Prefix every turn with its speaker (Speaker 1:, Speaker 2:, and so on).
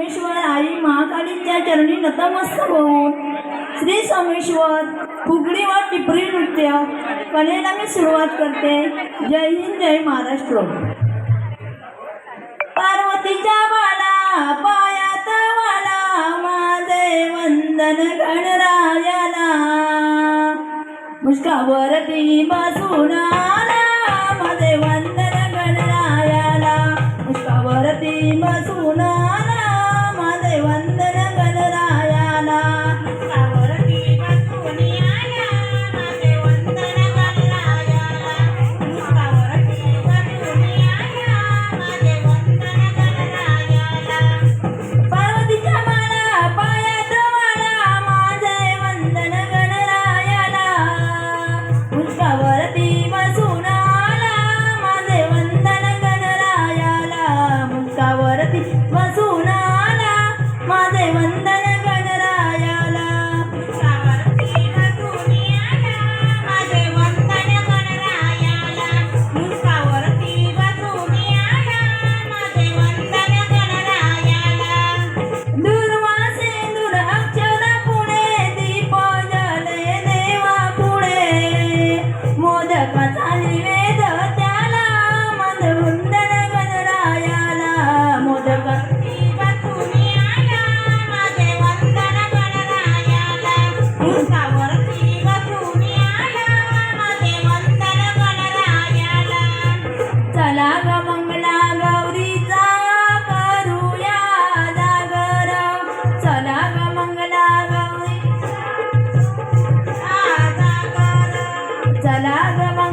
Speaker 1: सोमेश्वर आई महाकालीच्या चरणी नतमस्तक होऊन श्री सोमेश्वर फुगडी व टिपरी नृत्य कलेला मी सुरुवात करते. जय हिंद जय महाराष्ट्र. पार्वतीच्या वाला पायात वाला माझे वंदन गणरायाला. मुस्कावरती बसुना Mas o balada